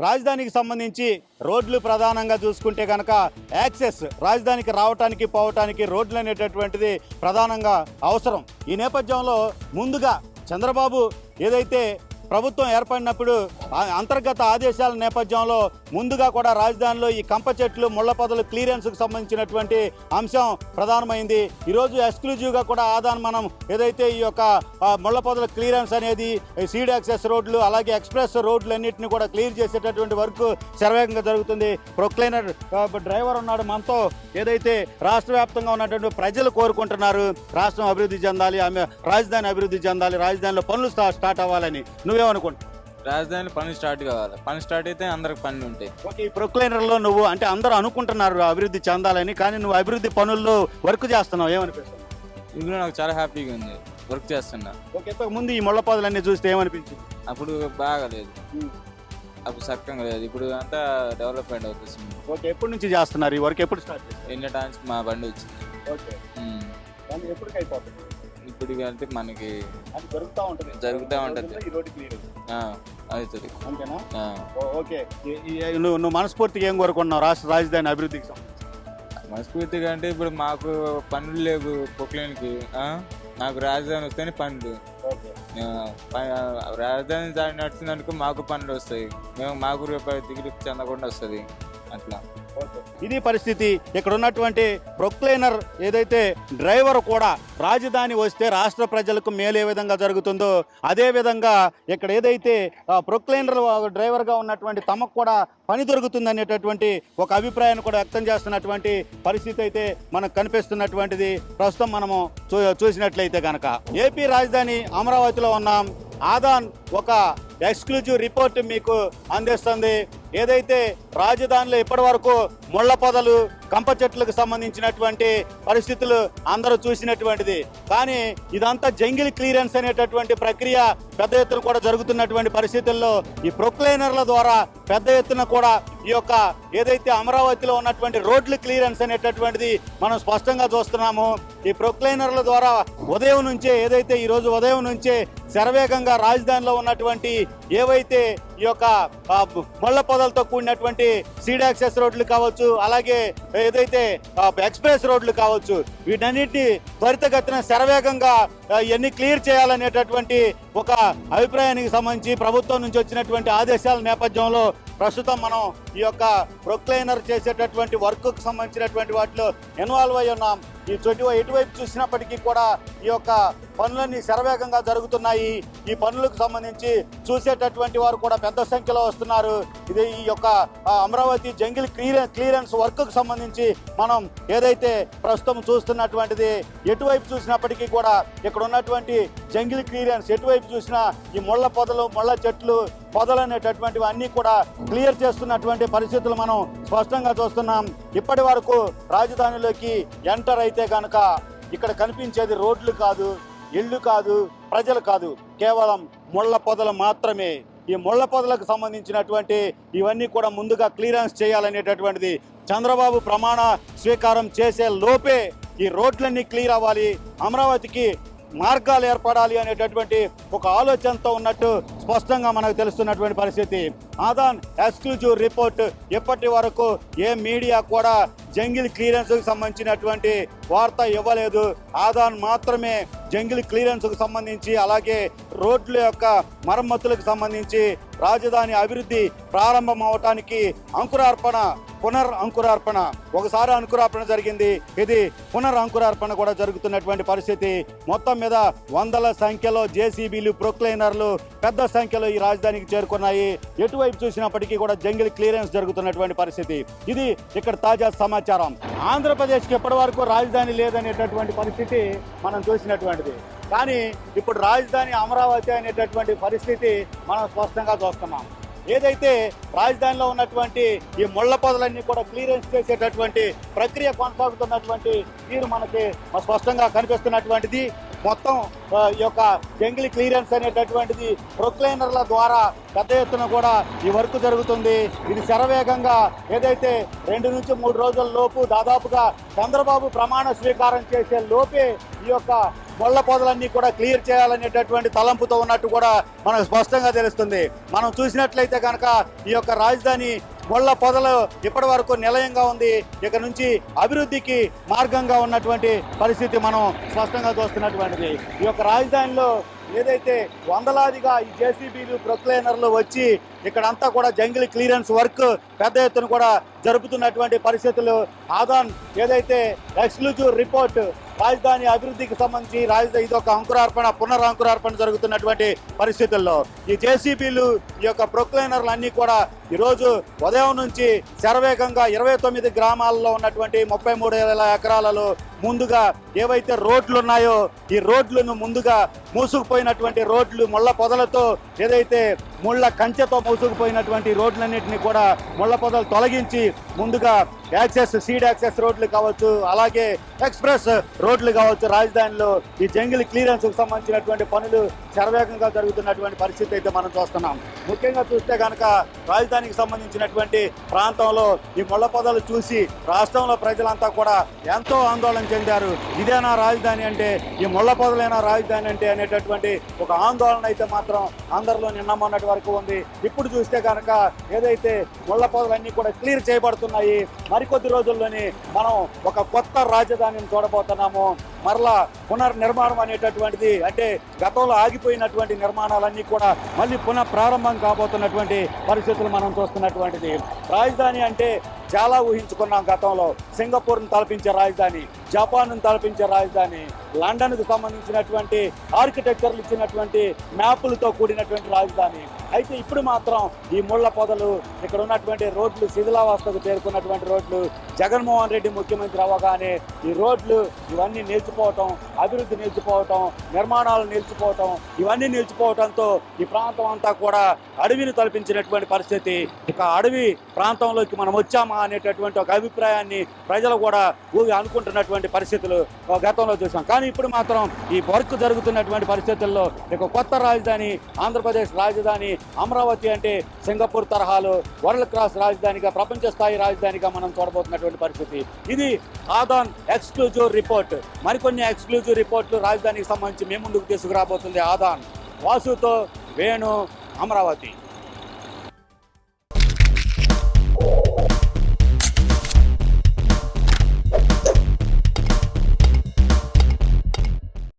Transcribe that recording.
రాజధానికి సంబంధించి రోడ్లు ప్రధానంగా చూసుకుంటే కనుక యాక్సెస్ రాజధానికి రావటానికి పోవటానికి రోడ్లు అనేటటువంటిది ప్రధానంగా అవసరం. ఈ నేపథ్యంలో ముందుగా చంద్రబాబు ఏదైతే ప్రభుత్వం ఏర్పడినప్పుడు అంతర్గత ఆదేశాల నేపథ్యంలో ముందుగా కూడా రాజధానిలో ఈ కంప చెట్లు ముళ్ళ పొదలు క్లియరెన్స్కు సంబంధించినటువంటి అంశం ప్రధానమైంది. ఈరోజు ఎక్స్క్లూజివ్గా కూడా ఆదాన్ మనం ఏదైతే ఈ యొక్క ముళ్ళ పొదల క్లియరెన్స్ అనేది సీడ్ యాక్సెస్ రోడ్లు అలాగే ఎక్స్ప్రెస్ రోడ్లు అన్నింటినీ కూడా క్లియర్ చేసేటటువంటి వర్క్ శరవేగంగా జరుగుతుంది. ప్రొక్లైనర్ డ్రైవర్ ఉన్నాడు మనతో ఏదైతే రాష్ట్ర వ్యాప్తంగా ఉన్నటువంటి ప్రజలు కోరుకుంటున్నారు రాష్ట్రం అభివృద్ధి చెందాలి ఆమె రాజధాని అభివృద్ధి చెందాలి రాజధానిలో పనులు స్టార్ట్ అవ్వాలని. నువ్వేమనుకుంటున్నావు రాజధాని పనులు స్టార్ట్ కావాలి. పని స్టార్ట్ అయితే అందరికి పనులు ఉంటాయి. ఓకే ఈ ప్రొక్లైనర్లో నువ్వు అంటే అందరూ అనుకుంటున్నారు అభివృద్ధి చెందాలని కానీ నువ్వు అభివృద్ధి పనుల్లో వర్క్ చేస్తున్నావు ఏమనిపిస్తుంది? ఇందులో నాకు చాలా హ్యాపీగా ఉంది. వర్క్ చేస్తున్నా. ఓకే ఇంతకు ముందు ఈ ముళ్ళ పొదలన్నీ చూస్తే ఏమనిపించింది? అప్పుడు బాగాలేదు. అప్పుడు సక్కంగా లేదు. ఇప్పుడు అంతా డెవలప్మెంట్ అవుతుంది. ఓకే ఎప్పటి నుంచి చేస్తున్నారు? ఈ వర్క్ ఎప్పుడు స్టార్ట్ చేస్తారు ఎన్ని టైమ్స్ మా బండి వచ్చింది. ఓకే. ఉమ్. దాన్ని ఎప్పటికి అయిపోతుంది. ఇప్పుడు అంటే మనకి అది జరుగుతూ ఉంటుంది. జరుగుతా ఉంటుంది. ఈ రోడ్డు క్లియర్ ఆ, అవుతుంది. అంతేనా? ఓకే. నువ్వు నువ్వు మనస్ఫూర్తిగా ఏం కోరుకున్నావు రాష్ట్ర రాజధాని అభివృద్ధికి మనస్ఫూర్తిగా అంటే ఇప్పుడు మాకు పనులు లేవు పొక్లేనికి నాకు రాజధాని వస్తేనే పనులు. రాజధాని దాడి నడిచిందనుకో మాకు పనులు వస్తాయి. మేము మాకు రూపాయి దిగులు చెందకుండా వస్తుంది. అట్లా. ఇది పరిస్థితి. ఇక్కడ ఉన్నటువంటి ప్రొక్లైనర్ ఏదైతే డ్రైవర్ కూడా రాజధాని వస్తే రాష్ట్ర ప్రజలకు మేలు ఏ విధంగా జరుగుతుందో అదే విధంగా ఇక్కడ ఏదైతే ఆ, ప్రొక్లైనర్ డ్రైవర్గా ఉన్నటువంటి తమకు కూడా పని దొరుకుతుంది అనేటటువంటి ఒక అభిప్రాయాన్ని కూడా వ్యక్తం చేస్తున్నటువంటి పరిస్థితి అయితే మనకు కనిపిస్తున్నటువంటిది. ప్రస్తుతం మనము చూ చూసినట్లయితే కనుక ఏపీ రాజధాని అమరావతిలో ఉన్నాం. ఆదాన్ ఒక ఎక్స్క్లూజివ్ రిపోర్ట్ మీకు అందిస్తుంది. ఏదైతే రాజధానిలో ఇప్పటి వరకు ముళ్ళ పొదలు కంప చెట్లకు సంబంధించినటువంటి పరిస్థితులు అందరూ చూసినటువంటిది. కానీ ఇదంతా జంగిల్ క్లియరెన్స్ అనేటటువంటి ప్రక్రియ పెద్ద ఎత్తున కూడా జరుగుతున్నటువంటి పరిస్థితుల్లో ఈ ప్రొక్లైనర్ల ద్వారా పెద్ద ఎత్తున కూడా ఈ యొక్క ఏదైతే అమరావతిలో ఉన్నటువంటి రోడ్లు క్లియరెన్స్ అనేటటువంటిది మనం స్పష్టంగా చూస్తున్నాము. ఈ ప్రొక్లైనర్ల ద్వారా ఉదయం నుంచే ఏదైతే ఈ రోజు ఉదయం నుంచే శరవేగంగా రాజధానిలో ఉన్నటువంటి ఏవైతే ఈ యొక్క ఆ, ముళ్ళ పొదలతో కూడినటువంటి సీడ్ యాక్సెస్ రోడ్లు కావచ్చు అలాగే ఏదైతే ఎక్స్ప్రెస్ రోడ్లు కావచ్చు వీటన్నిటిని త్వరితగతిన శరవేగంగా ఇవన్నీ క్లియర్ చేయాలనేటటువంటి ఒక అభిప్రాయానికి సంబంధించి ప్రభుత్వం నుంచి వచ్చినటువంటి ఆదేశాల నేపథ్యంలో ప్రస్తుతం మనం ఈ యొక్క ప్రొక్లైనర్ చేసేటటువంటి వర్క్కు సంబంధించినటువంటి వాటిలో ఇన్వాల్వ్ అయి ఉన్నాం. ఈ చోటు ఎటువైపు చూసినప్పటికీ కూడా ఈ యొక్క పనులన్నీ శరవేగంగా జరుగుతున్నాయి. ఈ పనులకు సంబంధించి చూసేటటువంటి వారు కూడా పెద్ద సంఖ్యలో వస్తున్నారు. ఇది ఈ యొక్క అమరావతి జంగిల్ క్లియరెన్స్ క్లియరెన్స్ వర్క్కు సంబంధించి మనం ఏదైతే ప్రస్తుతం చూస్తున్నటువంటిది ఎటువైపు చూసినప్పటికీ కూడా ఇక్కడ ఉన్నటువంటి జంగిల్ క్లియరెన్స్ ఎటువైపు చూసినా ఈ ముళ్ళ పొదలు ముళ్ళ చెట్లు పొదలు అనేటటువంటివి అన్నీ కూడా క్లియర్ చేస్తున్నటువంటి పరిస్థితులు మనం స్పష్టంగా చూస్తున్నాం. ఇప్పటి వరకు రాజధానిలోకి ఎంటర్ అయితే కనుక ఇక్కడ కనిపించేది రోడ్లు కాదు ఇళ్ళు కాదు ప్రజలు కాదు. కేవలం ముళ్ళ పొదలు మాత్రమే. ఈ ముళ్ళ పొదలకు సంబంధించినటువంటి ఇవన్నీ కూడా ముందుగా క్లియరెన్స్ చేయాలనేటటువంటిది చంద్రబాబు ప్రమాణ స్వీకారం చేసే లోపే ఈ రోడ్లన్నీ క్లియర్ అవ్వాలి. అమరావతికి మార్గాలు ఏర్పడాలి అనేటటువంటి ఒక ఆలోచనతో ఉన్నట్టు స్పష్టంగా మనకు తెలుస్తున్నటువంటి పరిస్థితి. ఆదాన్ ఎక్స్క్లూజివ్ రిపోర్ట్ ఇప్పటి వరకు ఏ మీడియా కూడా జంగిల్ క్లియరెన్స్కి సంబంధించినటువంటి వార్త ఇవ్వలేదు. ఆదాన్ మాత్రమే జంగిల్ క్లియరెన్స్కు సంబంధించి అలాగే రోడ్ల యొక్క మరమ్మతులకు సంబంధించి రాజధాని అభివృద్ధి ప్రారంభం అవటానికి అంకురార్పణ పునర్ అంకురార్పణ ఒకసారి అంకురార్పణ జరిగింది. ఇది పునర్ అంకురార్పణ కూడా జరుగుతున్నటువంటి పరిస్థితి. మొత్తం మీద వందల సంఖ్యలో జేసీబీలు ప్రొక్లైనర్లు పెద్ద సంఖ్యలో ఈ రాజధానికి చేరుకున్నాయి. ఎటువైపు చూసినప్పటికీ కూడా జంగిల్ క్లియరెన్స్ జరుగుతున్నటువంటి పరిస్థితి. ఇది ఇక్కడ తాజా సమాచారం. ఆంధ్రప్రదేశ్కి ఎప్పటి వరకు రాజధాని లేదనేటటువంటి పరిస్థితి మనం చూసినటువంటిది. కానీ ఇప్పుడు రాజధాని అమరావతి అనేటటువంటి పరిస్థితి మనం స్పష్టంగా చూస్తున్నాం. ఏదైతే రాజధానిలో ఉన్నటువంటి ఈ ముళ్ళ పొదలన్నీ కూడా క్లియరెన్స్ చేసేటటువంటి ప్రక్రియ కొనసాగుతున్నటువంటి తీరు మనకి స్పష్టంగా కనిపిస్తున్నటువంటిది. మొత్తం ఈ యొక్క జంగిల్ క్లియరెన్స్ అనేటటువంటిది ప్రొక్లైనర్ల ద్వారా పెద్ద ఎత్తున కూడా ఈ వర్క్ జరుగుతుంది. ఇది శరవేగంగా ఏదైతే రెండు నుంచి మూడు రోజుల లోపు దాదాపుగా చంద్రబాబు ప్రమాణ స్వీకారం చేసే లోపే ఈ యొక్క ముళ్ళ పొదలన్నీ కూడా క్లియర్ చేయాలనేటటువంటి తలంపుతో ఉన్నట్టు కూడా మనకు స్పష్టంగా తెలుస్తుంది. మనం చూసినట్లయితే కనుక ఈ యొక్క రాజధాని ముళ్ళ పొదలు ఇప్పటి వరకు నిలయంగా ఉంది. ఇక నుంచి అభివృద్ధికి మార్గంగా ఉన్నటువంటి పరిస్థితి మనం స్పష్టంగా చూస్తున్నటువంటిది. ఈ యొక్క రాజధానిలో ఏదైతే వందలాదిగా ఈ జేసీబీలు ప్రొక్లైనర్లు వచ్చి ఇక్కడంతా కూడా జంగిల్ క్లియరెన్స్ వర్క్ పెద్ద ఎత్తున కూడా జరుపుతున్నటువంటి పరిస్థితులు. ఆదాన్ ఏదైతే ఎక్స్క్లూజివ్ రిపోర్ట్ రాజధాని అభివృద్ధికి సంబంధించి రాజధాని ఇది ఒక అంకురార్పణ పునరంకురార్పణ జరుగుతున్నటువంటి పరిస్థితుల్లో ఈ జేసీబీలు ఈ యొక్క ప్రొక్లైనర్లు అన్ని కూడా ఈరోజు ఉదయం నుంచి శరవేగంగా ఇరవై తొమ్మిది గ్రామాల్లో ఉన్నటువంటి ముప్పై మూడు వేల ఎకరాలలో ముందుగా ఏవైతే రోడ్లు ఉన్నాయో ఈ రోడ్లను ముందుగా మూసుకుపోయినటువంటి రోడ్లు ముళ్ళ పొదలతో ఏదైతే ముళ్ళ కంచెతో మోసుకుపోయినటువంటి రోడ్లన్నింటినీ కూడా ముళ్ళ పొదలు తొలగించి ముందుగా యాక్సెస్ సీడ్ యాక్సెస్ రోడ్లు కావచ్చు అలాగే ఎక్స్ప్రెస్ రోడ్లు కావచ్చు రాజధానిలో ఈ జంగిల్ క్లియరెన్స్కు సంబంధించినటువంటి పనులు శరవేగంగా జరుగుతున్నటువంటి పరిస్థితి అయితే మనం చూస్తున్నాం. ముఖ్యంగా చూస్తే కనుక రాజధానికి సంబంధించినటువంటి ప్రాంతంలో ఈ ముళ్ళ పొదలు చూసి రాష్ట్రంలో ప్రజలంతా కూడా ఎంతో ఆందోళన చెందారు. ఇదేనా రాజధాని అంటే? ఈ ముళ్ళ పొదలైనా రాజధాని అంటే? అనేటటువంటి ఒక ఆందోళన అయితే మాత్రం అందరిలో నిన్న మొన్నటి వరకు ఉంది. ఇప్పుడు చూస్తే కనుక ఏదైతే ముళ్ళ పొదలన్నీ కూడా క్లియర్ చేయబడుతున్నాయి మరికొద్ది రోజుల్లోనే మనం ఒక కొత్త రాజధానిని చూడబోతున్నాము. మరలా పునర్నిర్మాణం అనేటటువంటిది అంటే గతంలో ఆగిపోయినటువంటి నిర్మాణాలన్నీ కూడా మళ్ళీ పునః ప్రారంభం కాబోతున్నటువంటి పరిస్థితులు మనం చూస్తున్నటువంటిది. రాజధాని అంటే చాలా ఊహించుకున్నాం గతంలో. సింగపూర్ను తలపించే రాజధాని జపాన్ను తలపించే రాజధాని లండన్కు సంబంధించినటువంటి ఆర్కిటెక్చర్లు ఇచ్చినటువంటి మ్యాపులతో కూడినటువంటి రాజధాని. అయితే ఇప్పుడు మాత్రం ఈ ముళ్ళ పొదలు ఇక్కడ ఉన్నటువంటి రోడ్లు శిథిలావస్థకు చేరుకున్నటువంటి రోడ్లు జగన్మోహన్ రెడ్డి ముఖ్యమంత్రి అవ్వగానే ఈ రోడ్లు ఇవన్నీ నిలిచిపోవటం అభివృద్ధి నిలిచిపోవటం నిర్మాణాలు నిలిచిపోవటం ఇవన్నీ నిలిచిపోవటంతో ఈ ప్రాంతం అంతా కూడా అడవిని తలపించినటువంటి పరిస్థితి. ఇక అడవి ప్రాంతంలోకి మనం వచ్చామా అనేటటువంటి ఒక అభిప్రాయాన్ని ప్రజలు కూడా ఊగి అనుకుంటున్నటువంటి పరిస్థితులు గతంలో చూసాం. కానీ ఇప్పుడు మాత్రం ఈ వర్క్ జరుగుతున్నటువంటి పరిస్థితుల్లో ఇక కొత్త రాజధాని ఆంధ్రప్రదేశ్ రాజధాని అమరావతి అంటే సింగపూర్ తరహాలో వరల్డ్ క్లాస్ రాజధానిగా ప్రపంచ స్థాయి రాజధానిగా మనం చూడబోతున్నటువంటి పరిస్థితి. ఇది ఆదాన్ ఎక్స్క్లూజివ్ రిపోర్ట్. మరికొన్ని ఎక్స్క్లూజివ్ రిపోర్ట్లు రాజధానికి సంబంధించి మేము ముందుకు తీసుకురాబోతుంది ఆదాన్ వాసుతో వేణు అమరావతి.